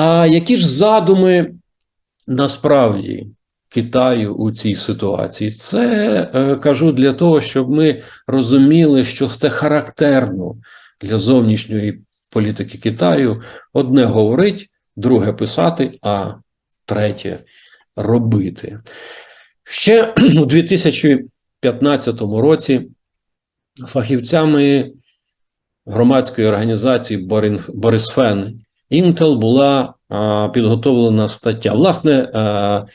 А які ж задуми насправді Китаю у цій ситуації? Це е, кажу для того, щоб ми розуміли, що це характерно для зовнішньої політики Китаю. Одне говорить, друге писати, а третє робити. Ще у 2015 році фахівцями громадської організації Борисфен Інтел була підготовлена стаття. Власне, а,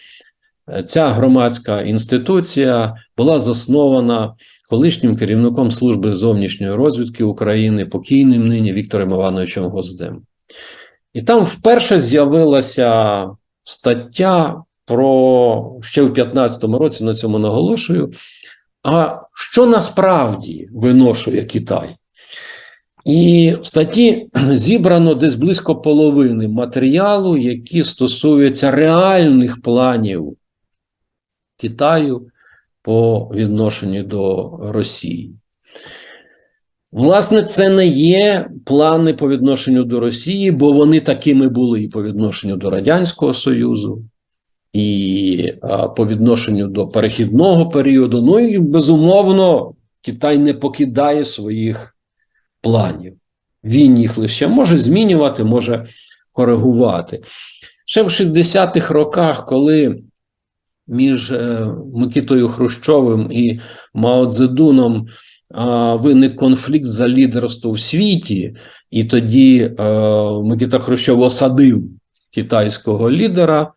ця громадська інституція була заснована колишнім керівником служби зовнішньої розвідки України, покійним нині Віктором Івановичем Гоздем. І там вперше з'явилася стаття про ще в 2015 році на цьому наголошую. А що насправді виношує Китай? І в статті зібрано десь близько половини матеріалу, які стосуються реальних планів Китаю по відношенню до Росії. Власне, це не є плани по відношенню до Росії, бо вони такими були і по відношенню до Радянського Союзу, і по відношенню до перехідного періоду. Ну і безумовно, Китай не покидає своїх планів. Він їх лише може змінювати, може коригувати. Ще в 60-х роках, коли між е, Микитою Хрущовим і Мао Цзедуном виник конфлікт за лідерство в світі, і тоді е, Микита Хрущов осадив китайського лідера.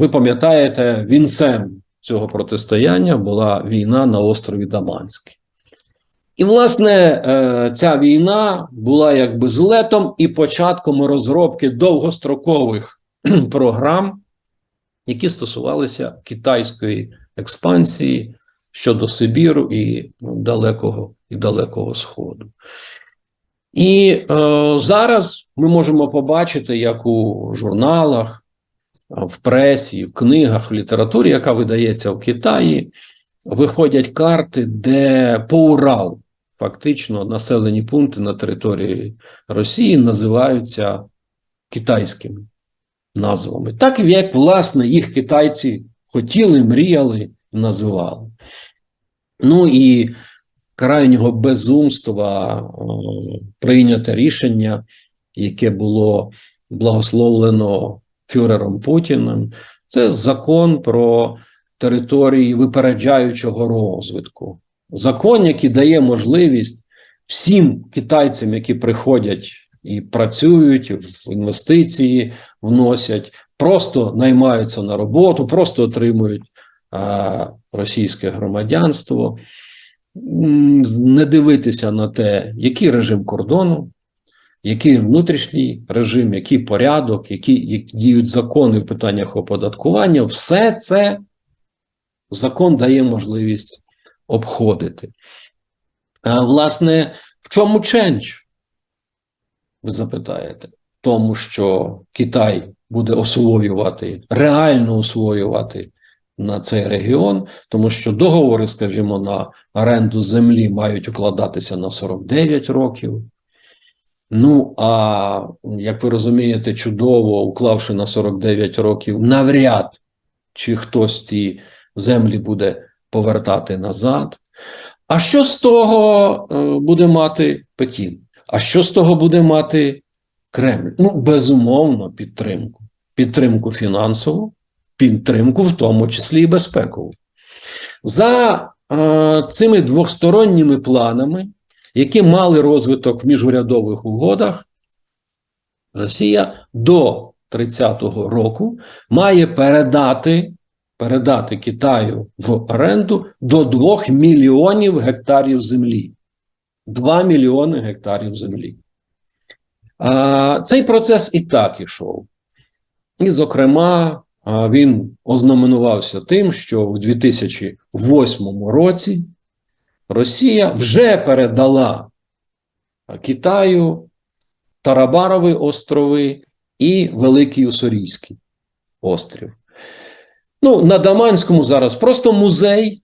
Ви пам'ятаєте, вінцем цього протистояння була війна на острові Даманський. І, власне, е, ця війна була якби злетом і початком розробки довгострокових програм, які стосувалися китайської експансії щодо Сибіру і ну, далекого і далекого Сходу. І е, зараз ми можемо побачити, як у журналах, в пресі, в книгах, в літературі, яка видається в Китаї, виходять карти, де по Урал фактично населені пункти на території Росії називаються китайськими назвами. Так як, власне, їх китайці хотіли, мріяли і називали. Ну і крайнього безумства е, прийняте рішення, яке було благословлено фюрером Путіним, це закон про території випереджаючого розвитку. Закон, який дає можливість всім китайцям, які приходять і працюють в інвестиції, вносять, просто наймаються на роботу, просто отримують а, російське громадянство, не дивитися на те, який режим кордону, який внутрішній режим, який порядок, які, які діють закони в питаннях оподаткування, все це закон дає можливість обходити. А, власне, в чому ченч? Ви запитаєте, тому що Китай буде освоювати, реально освоювати на цей регіон, тому що договори, скажімо, на оренду землі мають укладатися на 49 років. Ну, а як ви розумієте, чудово, уклавши на 49 років, навряд чи хтось ці землі буде повертати назад. А що з того е, буде мати Пекін? А що з того буде мати Кремль? Ну, безумовно, підтримку. Підтримку фінансову, підтримку, в тому числі і безпекову. За е, цими двосторонніми планами, які мали розвиток в міжурядових угодах, Росія до 30-го року має передати передати Китаю в оренду до 2 мільйонів гектарів землі. 2 мільйони гектарів землі. А, Цей процес і так ішов. І, зокрема, він ознаменувався тим, що в 2008 році Росія вже передала Китаю Тарабарові острови і Великий Уссурійський острів. Ну, на Даманському зараз просто музей,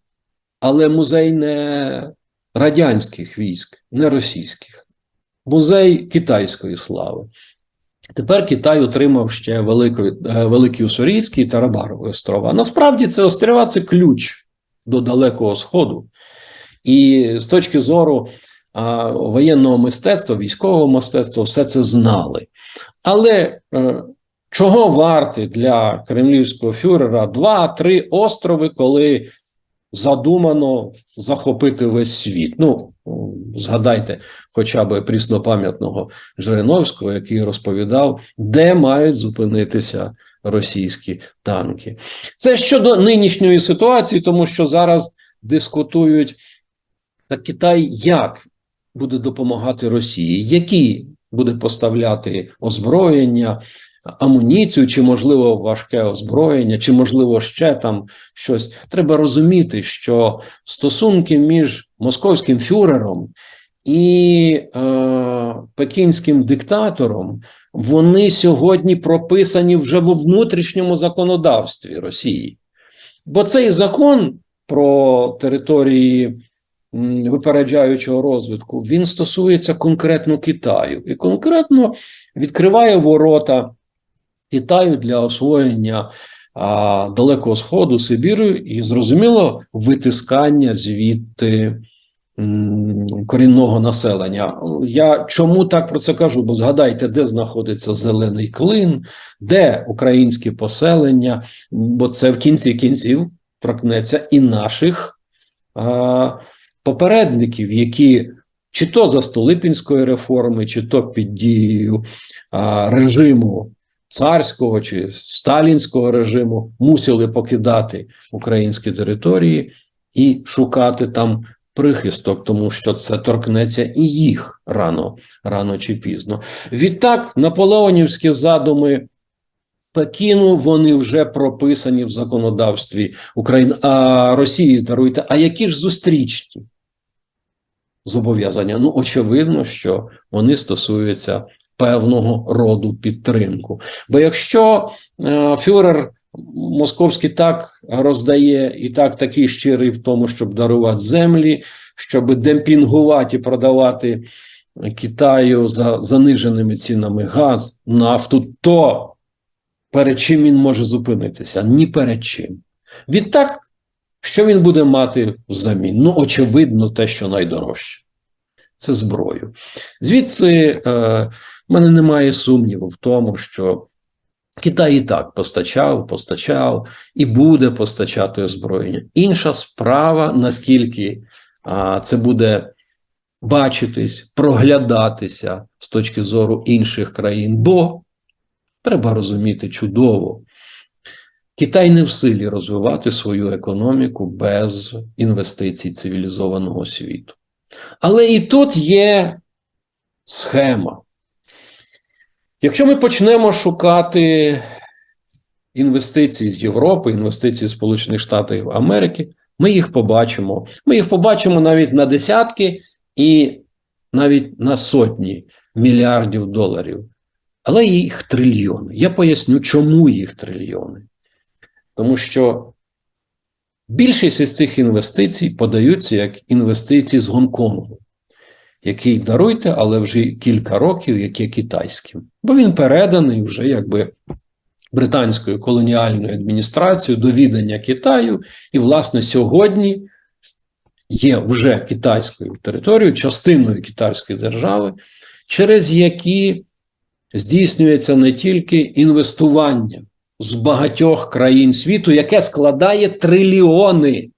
але музей не радянських військ, не російських, музей китайської слави. Тепер Китай отримав ще Великий, Великий Уссурійський та Рабарові острова. Насправді це острова це ключ до Далекого Сходу. І з точки зору а, воєнного мистецтва, військового мистецтва, все це знали. Але е, чого варти для кремлівського фюрера два-три острови, коли задумано захопити весь світ? Ну, згадайте хоча б пріснопам'ятного Жириновського, який розповідав, де мають зупинитися російські танки. Це щодо нинішньої ситуації, тому що зараз дискутують так Китай як буде допомагати Росії, які буде поставляти озброєння, амуніцію, чи, можливо, важке озброєння, чи, можливо, ще там щось. Треба розуміти, що стосунки між московським фюрером і е, пекінським диктатором вони сьогодні прописані вже в внутрішньому законодавстві Росії. Бо цей закон про території випереджаючого розвитку він стосується конкретно Китаю і конкретно відкриває ворота Китаю для освоєння а, Далекого Сходу, Сибіру і, зрозуміло, витискання звідти м, корінного населення. Я чому так про це кажу? Бо згадайте, де знаходиться зелений клин, де українське поселення, бо це в кінці кінців торкнеться і наших а, попередників, які чи то за Столипінської реформи, чи то під дією а, режиму царського чи сталінського режиму мусили покидати українські території і шукати там прихисток, тому що це торкнеться і їх рано, рано чи пізно. Відтак, наполеонівські задуми. Пекіну вони вже прописані в законодавстві України, а Росії даруйте. А які ж зустрічні зобов'язання? Ну, очевидно, що вони стосуються певного роду підтримку. Бо якщо е, фюрер московський так роздає і так такий щирий в тому, щоб дарувати землі, щоб демпінгувати і продавати Китаю за заниженими цінами газ, нафту, то перед чим він може зупинитися? Ні перед чим. Відтак, що він буде мати взамін? Ну, очевидно, те, що найдорожче. Це зброю. Звідси е, в мене немає сумніву в тому, що Китай і так постачав, постачав і буде постачати озброєння. Інша справа, наскільки а, це буде бачитись, проглядатися з точки зору інших країн, бо треба розуміти чудово. Китай не в силі розвивати свою економіку без інвестицій цивілізованого світу. Але і тут є схема. Якщо ми почнемо шукати інвестиції з Європи, інвестиції з Сполучених Штатів Америки, ми їх побачимо. Ми їх побачимо навіть на десятки і навіть на сотні мільярдів доларів. Але їх трильйони. Я поясню, чому їх трильйони. Тому що більшість із цих інвестицій подаються як інвестиції з Гонконгу який даруйте, але вже кілька років, як є китайським, бо він переданий вже якби британською колоніальною адміністрацією до відання Китаю, і, власне, сьогодні є вже китайською територією, частиною китайської держави, через які здійснюється не тільки інвестування з багатьох країн світу, яке складає трильйони.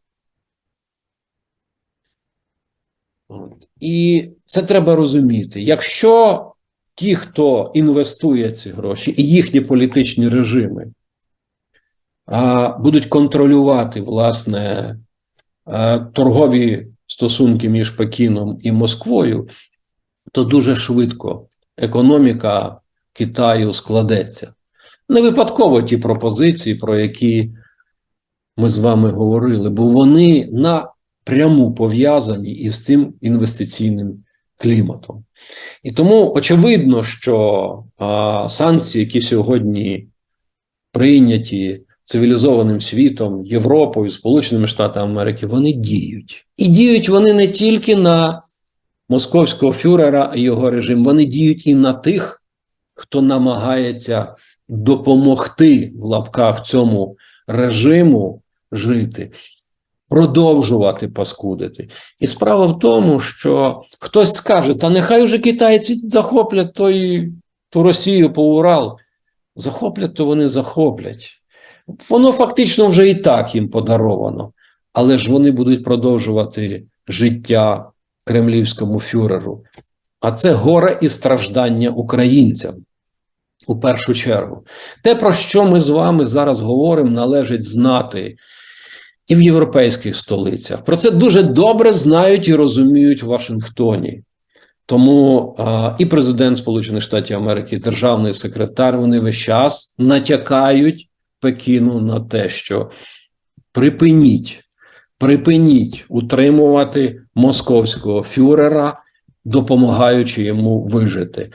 І це треба розуміти. Якщо ті, хто інвестує ці гроші, і їхні політичні режими а, будуть контролювати власне а, торгові стосунки між Пекіном і Москвою, то дуже швидко економіка Китаю складеться. Не випадково ті пропозиції, про які ми з вами говорили, бо вони на пряму пов'язані із цим інвестиційним кліматом. І тому очевидно, що а, санкції, які сьогодні прийняті цивілізованим світом, Європою, Сполученими Штатами Америки, вони діють. І діють вони не тільки на московського фюрера і його режим, вони діють і на тих, хто намагається допомогти в лапках цьому режиму жити, продовжувати паскудити. І справа в тому, що хтось скаже: та нехай уже китайці захоплять той, ту Росію по Урал. Захоплять, то вони захоплять. Воно фактично вже і так їм подаровано, але ж вони будуть продовжувати життя кремлівському фюреру. А це горе і страждання українцям у першу чергу. Те, про що ми з вами зараз говоримо, належить знати і в європейських столицях. Про це дуже добре знають і розуміють в Вашингтоні. Тому а, і президент Сполучених Штатів Америки, і державний секретар, вони весь час натякають Пекіну на те, що припиніть, припиніть утримувати московського фюрера, допомагаючи йому вижити.